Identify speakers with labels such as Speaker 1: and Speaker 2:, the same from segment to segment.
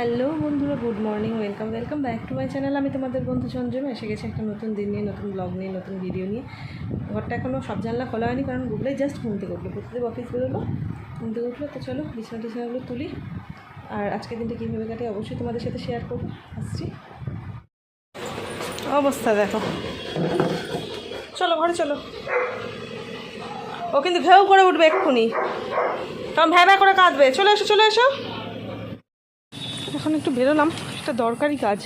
Speaker 1: Hello বন্ধুরা, good morning, welcome welcome back to my channel. আমি তোমাদের বন্ধু চন্দ্রম এসে গেছি একটা নতুন দিন নিয়ে, নতুন ব্লগ নিয়ে, নতুন ভিডিও নিয়ে। ঘরটা এখনও সব জানলা খোলা হয়নি, কারণ গুগলেই জাস্ট ঘুম থেকে উঠল। প্রত্যেক অফিস বেরোলো, ঘুম থেকে উঠল, তো চলো বিছানা টিছানাগুলো তুলি। আর আজকের দিনটা কীভাবে কাটে অবশ্যই তোমাদের সাথে শেয়ার করব। আসছি। অবস্থা দেখো। চলো, ঘরে চলো। ও কিন্তু ভেউ করে উঠবে এক্ষুনি। কারণ ভ্যা ভ্যা করে কাঁদবে। চলে এসো চলে এসো। এখন একটু বেরোলাম একটা দরকারি কাজ।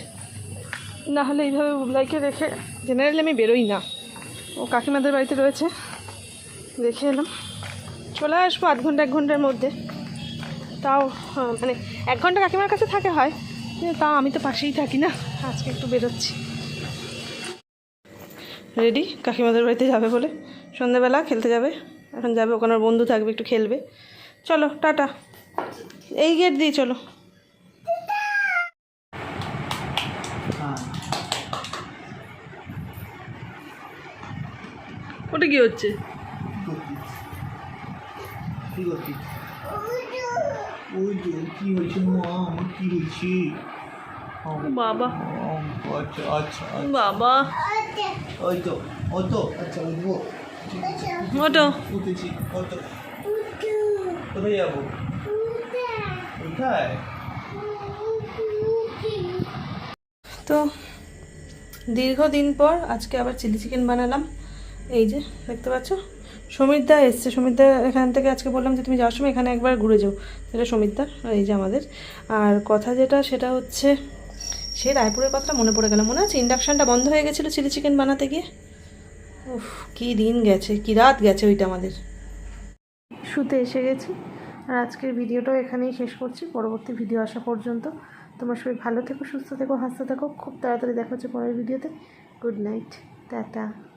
Speaker 1: না হলে এইভাবে উবলাইকে রেখে জেনারেলি আমি বেরোই না। ও কাকিমাদের বাড়িতে রয়েছে। দেখে এলাম। চলে আসব আধ ঘণ্টা এক ঘণ্টার মধ্যে। তাও হ্যাঁ, মানে এক ঘণ্টা কাকিমার কাছে থাকে হয় তাও আমি তো পাশেই থাকি না। আজকে একটু বেরোচ্ছি। রেডি কাকিমাদের বাড়িতে যাবে বলে? সন্ধ্যেবেলা খেলতে যাবে? এখন যাবে ওখানে বন্ধু থাকবে একটু খেলবে। চলো টাটা। এই গেট দিয়ে চলো। ওটা কি হচ্ছে?
Speaker 2: হয়েছে মা আমার
Speaker 1: বাবা।
Speaker 2: আচ্ছা আচ্ছা
Speaker 1: বাবা।
Speaker 2: ওই তো ওই তো যাব
Speaker 1: তো দীর্ঘদিন পর আজকে আবার চিলি চিকেন বানালাম। এই যে, দেখতে পাচ্ছ? সমিতদা এসছে। সমিতদা এখান থেকে আজকে বললাম যে, তুমি যাওয়ার সময় এখানে একবার ঘুরে যাও। সেটা আর এই যে আমাদের। আর কথা যেটা, সেটা হচ্ছে, সে রায়পুরের কথাটা মনে পড়ে গেল। মনে আছে? ইন্ডাকশানটা বন্ধ হয়ে গেছিল চিলি চিকেন বানাতে গিয়ে? উফ, কী দিন গেছে, কী রাত গেছে ওইটা আমাদের। শুতে এসে গেছি। আর আজকের ভিডিওটাও এখানেই শেষ করছি। পরবর্তী ভিডিও আসা পর্যন্ত। তোমরা সবাই ভালো থেকো, সুস্থ থেকো, হাসতে থেকো। খুব তাড়াতাড়ি দেখা হচ্ছে পরের ভিডিওতে। Good night. টাটা।